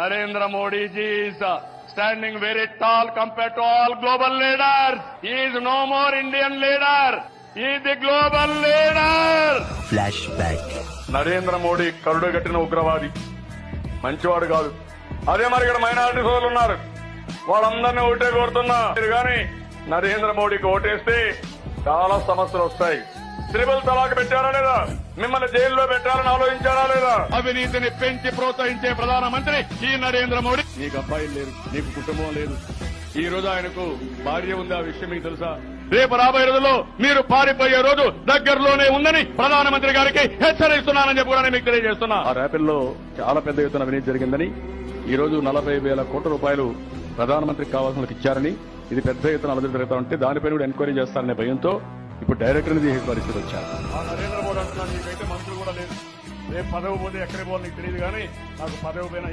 Narendra Modiji's standing very tall compare to all global leader. Is no more Indian leader is the global leader flash back Narendra Modi కరుడు కట్టిన ఉగ్రవాది. మంచివాడు కాదు. అదే మరి ఇక్కడ మైనార్టీ సోదరులు ఉన్నారు. వాళ్ళందరినీ ఓటే కోరుతున్నా కానీ నరేంద్ర మోడీకి ఓటేస్తే చాలా సమస్యలు వస్తాయి. త్రిబుల్ తలాక్ పెట్టారా లేదా? మిమ్మల్ని జైల్లో పెట్టాలని ఆలోచించారా లేదా? అవినీతిని పెంచి ప్రోత్సహించే ప్రధానమంత్రి ఈ నరేంద్ర మోడీ. నీకు అబ్బాయిలు లేరు నీకు కుటుంబం లేదు. ఈ రోజు ఆయనకు భార్య ఉంది ఆ విషయం మీకు తెలుసా? రేపు రాబోయే రోజుల్లో మీరు పారిపోయే రోజు దగ్గరలోనే ఉందని ప్రధానమంత్రి గారికి హెచ్చరిస్తున్నానని చెప్పి కూడా మీకు తెలియజేస్తున్నా. ఆ ర్యాపిల్లో చాలా పెద్ద ఎత్తున అవినీతి జరిగిందని ఈ రోజు నలభై వేల కోట్ల రూపాయలు ప్రధానమంత్రికి కావాల్సినకి ఇచ్చారని ఇది పెద్ద ఎత్తున అలజడి జరుగుతా ఉంటే దానిపైన కూడా ఎంక్వైరీ చేస్తారనే భయంతో ఇప్పుడు డైరెక్టర్ తీసే పరిస్థితి వచ్చారు. నరేంద్ర మోడీ అంటున్నాను నీకైతే మంత్రులు కూడా లేదు రేపు పదవి పోతే ఎక్కడికి పోవాలి నీకు తెలియదు కానీ నాకు పదవి పోయినా